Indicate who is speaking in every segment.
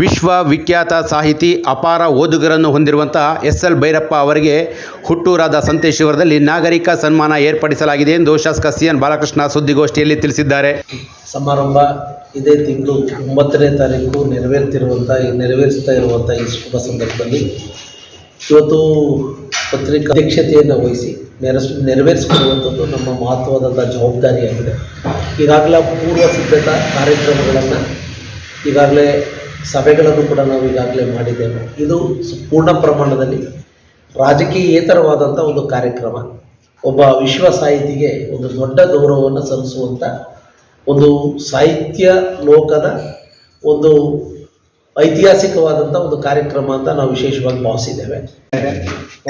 Speaker 1: ವಿಶ್ವ ವಿಖ್ಯಾತ ಸಾಹಿತಿ, ಅಪಾರ ಓದುಗರನ್ನು ಹೊಂದಿರುವಂತಹ ಎಸ್ ಎಲ್ ಭೈರಪ್ಪ ಅವರಿಗೆ ಹುಟ್ಟೂರಾದ ಸಂತೇಶ್ವರದಲ್ಲಿ ನಾಗರಿಕ ಸನ್ಮಾನ ಏರ್ಪಡಿಸಲಾಗಿದೆ ಎಂದು ಶಾಸಕ ಸಿ ಎನ್ ಬಾಲಕೃಷ್ಣ ಸುದ್ದಿಗೋಷ್ಠಿಯಲ್ಲಿ ತಿಳಿಸಿದ್ದಾರೆ.
Speaker 2: ಸಮಾರಂಭ ಇದೇ ತಿಂಗಳು ಒಂಬತ್ತನೇ ತಾರೀಕು ನೆರವೇರ್ತಿರುವಂಥ ನೆರವೇರಿಸ್ತಾ ಇರುವಂಥ ಈ ಶುಭ ಸಂದರ್ಭದಲ್ಲಿ ಇವತ್ತು ಪತ್ರಿಕಾ ಅಧ್ಯಕ್ಷತೆಯನ್ನು ವಹಿಸಿ ನೆರಸ್, ನೆರವೇರಿಸಿಕೊಳ್ಳುವಂಥದ್ದು ನಮ್ಮ ಮಹತ್ವವಾದಂಥ ಜವಾಬ್ದಾರಿಯಾಗಿದೆ. ಈಗಾಗಲೇ ಪೂರ್ವ ಸಿದ್ಧತಾ ಕಾರ್ಯಕ್ರಮಗಳನ್ನು ಈಗಾಗಲೇ ಸಭೆಗಳನ್ನು ಕೂಡ ನಾವು ಈಗಾಗಲೇ ಮಾಡಿದ್ದೇವೆ. ಇದು ಪೂರ್ಣ ಪ್ರಮಾಣದಲ್ಲಿ ರಾಜಕೀಯೇತರವಾದಂಥ ಒಂದು ಕಾರ್ಯಕ್ರಮ. ಒಬ್ಬ ವಿಶ್ವ ಸಾಹಿತಿಗೆ ಒಂದು ದೊಡ್ಡ ಗೌರವವನ್ನು ಸಲ್ಲಿಸುವಂಥ ಒಂದು ಸಾಹಿತ್ಯ ಲೋಕದ ಒಂದು ಐತಿಹಾಸಿಕವಾದಂಥ ಒಂದು ಕಾರ್ಯಕ್ರಮ ಅಂತ ನಾವು ವಿಶೇಷವಾಗಿ ಭಾವಿಸಿದ್ದೇವೆ.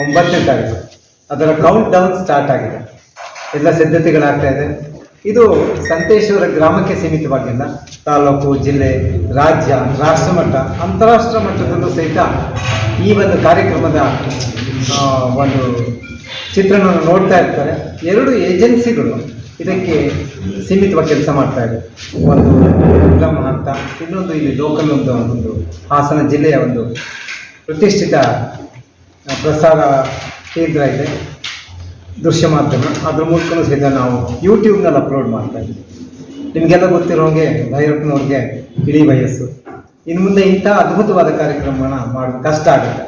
Speaker 3: ಒಂಬತ್ತನೇ ತಾರೀಕು. ಅದರ ಕೌಂಟ್ ಡೌನ್ ಸ್ಟಾರ್ಟ್ ಆಗಿದೆ. ಎಲ್ಲ ಸಿದ್ಧತೆಗಳಾಗ್ತಾ ಇದೆ. ಇದು ಸಂತೇಶ್ವರ ಗ್ರಾಮಕ್ಕೆ ಸೀಮಿತವಾಗಿಲ್ಲ. ತಾಲೂಕು, ಜಿಲ್ಲೆ, ರಾಜ್ಯ, ರಾಷ್ಟ್ರ ಮಟ್ಟ, ಅಂತಾರಾಷ್ಟ್ರ ಮಟ್ಟದಲ್ಲೂ ಸಹಿತ ಈ ಒಂದು ಕಾರ್ಯಕ್ರಮದ ಒಂದು ಚಿತ್ರಣವನ್ನು ನೋಡ್ತಾ ಇರ್ತಾರೆ. ಎರಡು ಏಜೆನ್ಸಿಗಳು ಇದಕ್ಕೆ ಸೀಮಿತವಾಗಿ ಕೆಲಸ ಮಾಡ್ತಾ ಇದೆ. ಒಂದು ಬ್ರಹ್ಮ ಅಂತ, ಇನ್ನೊಂದು ಇಲ್ಲಿ ಲೋಕಲ್ ಒಂದು ಒಂದು ಹಾಸನ ಜಿಲ್ಲೆಯ ಒಂದು ಪ್ರತಿಷ್ಠಿತ ಪ್ರಸಾರ ಕೇಂದ್ರ ಇದೆ. ದೃಶ್ಯ ಮಾಧ್ಯಮ, ಅದ್ರ ಮೂಲಕನೂ ಸಹಿತ ನಾವು ಯೂಟ್ಯೂಬ್ನಲ್ಲಿ ಅಪ್ಲೋಡ್ ಮಾಡ್ತಾ ಇದ್ದೀವಿ. ನಿಮಗೆಲ್ಲ ಗೊತ್ತಿರೋ ಹಾಗೆ ಭೈರಪ್ಪನವ್ರಿಗೆ ಇಡೀ ವಯಸ್ಸು. ಇನ್ನು ಮುಂದೆ ಇಂಥ ಅದ್ಭುತವಾದ ಕಾರ್ಯಕ್ರಮನ ಮಾಡೋದು ಕಷ್ಟ ಆಗುತ್ತೆ.